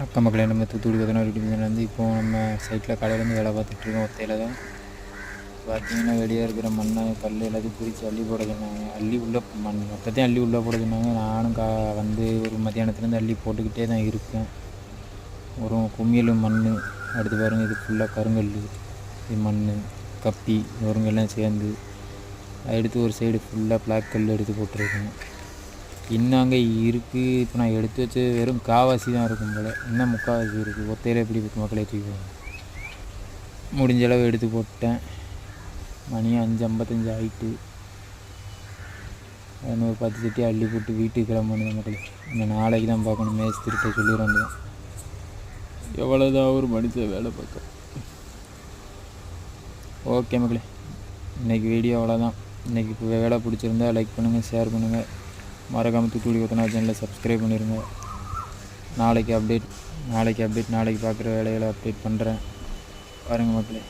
வணக்கம் மக்களே நம்ம தூத்துக்குடி கொத்தனார் வந்து இப்போது நம்ம சைட்டில் கடையிலேருந்து வேலை பார்த்துட்ருக்கோம் ஒத்தையில் தான். பார்த்தீங்கன்னா வெளியே இருக்கிற மண்ணை கல் எல்லாத்தையும் பிரித்து அள்ளி போட சொன்னாங்க. அள்ளி உள்ளே மண் மொத்தத்தையும் அள்ளி உள்ளே போட சொன்னாங்க. நானும் கா வந்து ஒரு மத்தியானத்துலேருந்து அள்ளி போட்டுக்கிட்டே தான் இருக்கேன். ஒரு குமியல் மண் அடுத்து பாருங்கள் இது ஃபுல்லாக கருங்கல் இது மண் கப்பி உரங்கெல்லாம் சேர்ந்து அதை எடுத்து ஒரு சைடு ஃபுல்லாக பிளாக் கல் எடுத்து போட்டிருக்கேன். இன்னும் அங்கே இருக்குது இப்போ நான் எடுத்து வச்சு வெறும் காவாசி தான் இருக்கும் போல். இன்னும் முக்காவாசி இருக்குது ஒத்தையில் எப்படி இருக்கு மக்களே? தூக்குவாங்க முடிஞ்ச அளவு எடுத்து போட்டேன். மணி அஞ்சு ஐம்பத்தஞ்சு ஆயிட்டு. இன்னொரு பத்து சட்டி அள்ளி போட்டு வீட்டுக்கு கிளம்பணும் மக்களே. இந்த நாளைக்கு தான் பார்க்கணும். மேஸ்திரிட்ட சொல்லிடுறோம் எவ்வளோதான் ஒரு மனுஷன் வேலை பார்க்க ஓகே மக்களே. இன்றைக்கி வீடியோ அவ்வளோதான் இன்றைக்கி இப்போ வேலை பிடிச்சிருந்தா லைக் பண்ணுங்கள் ஷேர் பண்ணுங்கள் மறக்காமல் தூத்துக்குடி கொத்தனா சேனலை சப்ஸ்கிரைப் பண்ணிடுங்க நாளைக்கு அப்டேட் நாளைக்கு அப்டேட் நாளைக்கு பார்க்குற வேலைகளை அப்டேட் பண்ணுறேன் பாருங்கள் மக்களே.